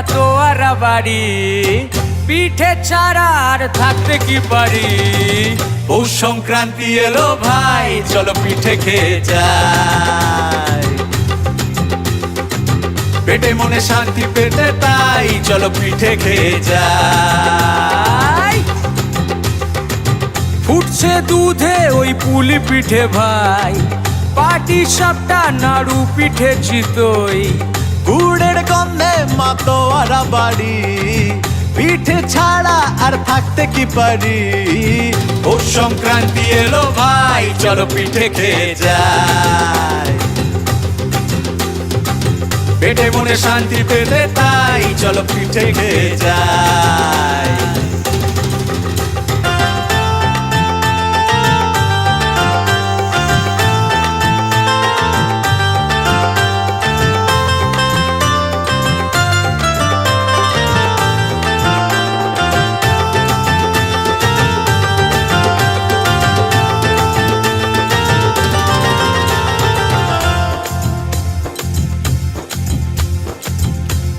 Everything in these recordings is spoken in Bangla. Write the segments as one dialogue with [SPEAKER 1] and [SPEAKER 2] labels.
[SPEAKER 1] মাতোয়ারা বাড়ি। পিঠে ছাড়া আর থাকতে কি পারি?
[SPEAKER 2] পৌষ সংক্রান্তি এলো ভাই, চলো পিঠে খেয়ে যাই। পেটে মনে শান্তি পেতে তাই চলো পিঠে খেয়ে যাই।
[SPEAKER 1] ফুটছে দুধে ওই পুলি পিঠে ভাই, পাটি সবটা নাড়ু পিঠে চিতই।
[SPEAKER 2] গন্ধে মাতোয়ারা বাড়ি। পিঠে ছাড়া আর থাকতে কি পারি? ও সংক্রান্তি এলো ভাই, চলো পিঠে খেয়ে যাই। পেটে মনে শান্তি পেতে তাই, চলো পিঠে খেয়ে যাই।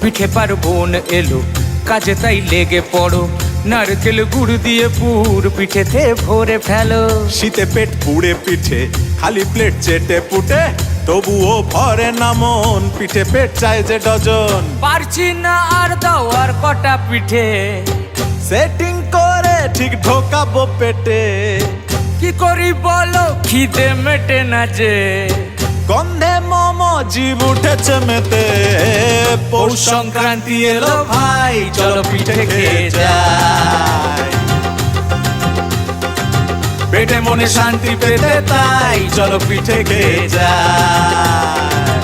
[SPEAKER 1] পিঠে পার্বণ এলো কাজে তাই লেগে পড়ো। নারকেল গুড় দিয়ে পুর পিঠেতে ভরে ফেলো।
[SPEAKER 2] শীতে পেট পুড়ে পিঠে খালি প্লেট চেটে পুটে তবুও ভরে না মন পিঠে পেট চায় যে ডজন।
[SPEAKER 1] পারছি না আর দাও আর কটা পিঠে।
[SPEAKER 2] সেটিং করে ঠিক ঢোকাবো পেটে।
[SPEAKER 1] কি করি বলো খিদে মেটে না যে।
[SPEAKER 2] গন্ধে মোমো জীব উঠেছে মেতে। পৌষ সংক্রান্তি এলো ভাই চলো পিঠে খেয়ে পেটে মনে শান্তি পেতে তাই চলো পিঠে খেয়ে যাই।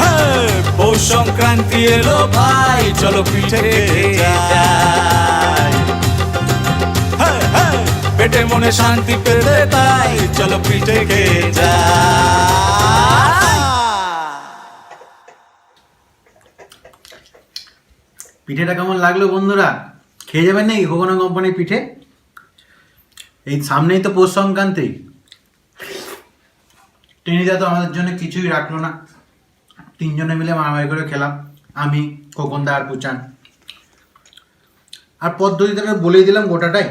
[SPEAKER 2] হ্যাঁ, পৌষ সংক্রান্তি এলো ভাই চলো পিঠে খেয়ে যাই। হ্যাঁ, হ্যাঁ, পেটে মনে শান্তি পেতে তাই চলো পিঠে খেয়ে যাই।
[SPEAKER 3] পিঠেটা কেমন লাগল বন্ধুরা? খেয়ে যাবেন না এই কোকোনা কোম্পানির পিঠে? এই সামনেই তো পৌষ সংক্রান্তি। টেনিদা তো আমাদের জন্য কিছুই রাখল না। তিনজনে মিলে মারামারি করে খেলাম, আমি খোকনদা আর পুচান আর পদ্ধতিটা বলেই দিলাম গোটাটাই।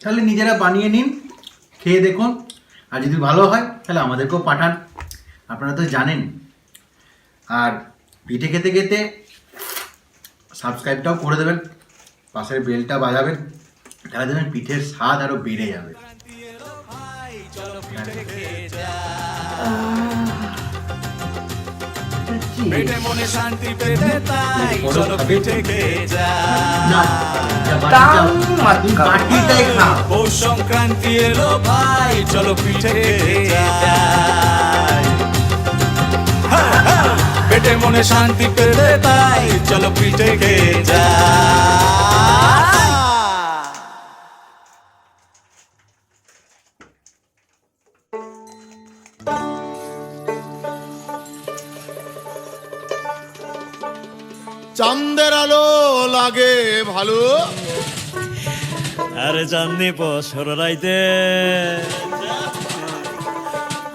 [SPEAKER 3] তাহলে নিজেরা বানিয়ে নিন, খেয়ে দেখুন। আর যদি ভালো হয়, তাহলে আমাদেরকেও পাঠান। আপনারা তো জানেন। আর পিঠে খেতে খেতে সাবস্ক্রাইবটাও করে দেবেন পাশের বেলটা বাজাবেন তাহলে দেখবেন পিঠের স্বাদ আরও বেড়ে যাবে।
[SPEAKER 2] পেটে মনে শান্তি পেতে তাই চলো পিঠে খেয়ে পৌষ সংক্রান্তি এলো ভাই চলো পিঠে খেয়ে হ্যাঁ, পেটে মনে শান্তি পেতে তাই চলো পিঠে খেয়ে যাই
[SPEAKER 4] চান্দের আলো লাগে ভালো।
[SPEAKER 5] আরে জাননি বছর রাইতে।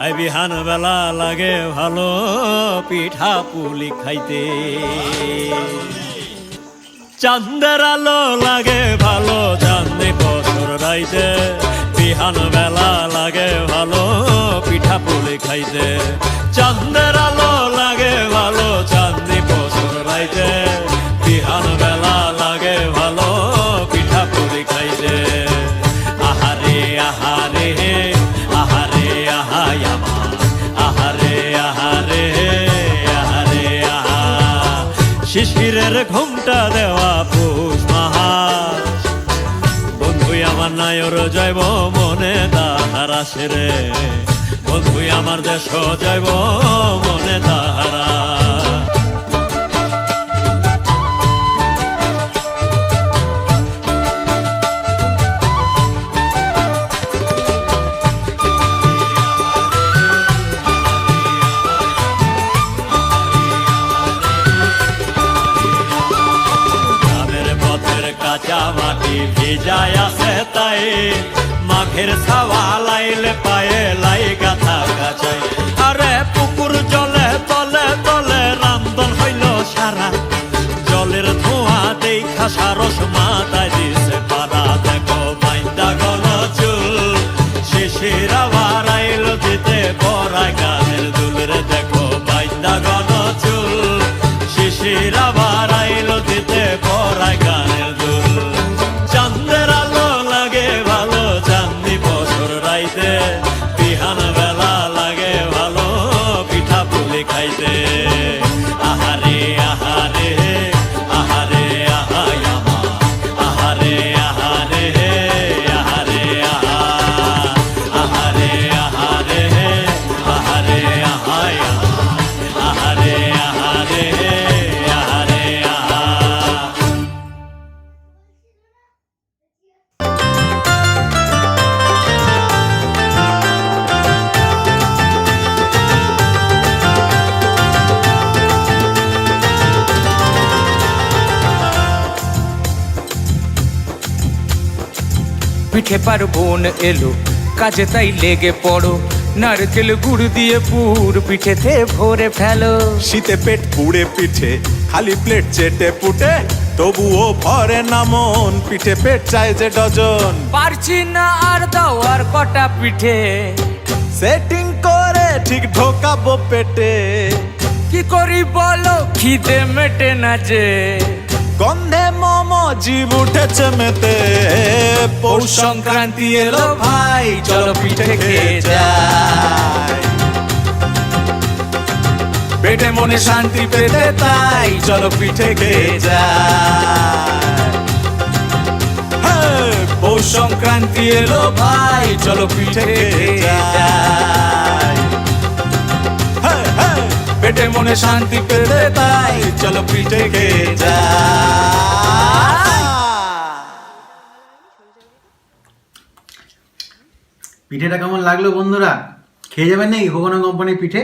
[SPEAKER 5] আই বিহান বেলা লাগে ভালো পিঠা পুলি খাইতে। চান্দের আলো লাগে ভালো জাননি বছর রাইতে বিহান বেলা লাগে ভালো পিঠা পুলি খাইতে। চান্দের আলো লাগে ভালো চাঁদনি বছর রাইতে শিশিরের ঘুমটা দেওয়া পুষ মাহাস বন্ধুই আমার নায়র যাইব মনে তাহারা সেরে বন্ধুই আমার দেশ যাইব মনে তাহারা জামাটি ভিজায় আছে তাই। মাঘের ছাওয়া লাইলে পায়ে লাই গাথা গাছাই আরে পুকুর জলে তলে তলে রামদন হইল সারা। জলের ধোঁয়া দেখা সারস মাথায় দিছে পারা দেখো বাইন্দা গল চুল। শিশিরা বাড়াইল দিতে বড়া গাছ। রাইতে বিহান বেলা লাগে ভালো পিঠা পুলি খাইতে।
[SPEAKER 1] পিঠে পার বোন এলো কাজে তাই লেগে পড়ো। নারকেল গুড় দিয়ে পুর পিঠেতে ভরে ফেলো।
[SPEAKER 2] শীতে পেট পুড়ে পিঠে খালি প্লেট চেটে পুটে তবুও ভরে না মন। পিঠে পেট চায় যে ডজন।
[SPEAKER 1] পারছি না আর দাও আর কটা পিঠে।
[SPEAKER 2] সেটিং করে ঠিক ঢোকাবো পেটে।
[SPEAKER 1] কি করি বলো খিদে মেটে না যে।
[SPEAKER 2] গন্ধে মোমো জীব উঠেছে মেতে। পৌষ সংক্রান্তি এলো ভাই চলো পিঠে খেয়ে যাই। পেটে মনে শান্তি পেতে তাই চলো পিঠে খেয়ে যাই। হ্যাঁ, পৌষ সংক্রান্তি এলো ভাই চলো পিঠে খেয়ে হ্যাঁ, পেটে মনে শান্তি পেতে তাই চলো পিঠে খেয়ে যা।
[SPEAKER 3] পিঠেটা কেমন লাগল বন্ধুরা? খেয়ে যাবেন নাকি? কোকোনা কোম্পানির পিঠে?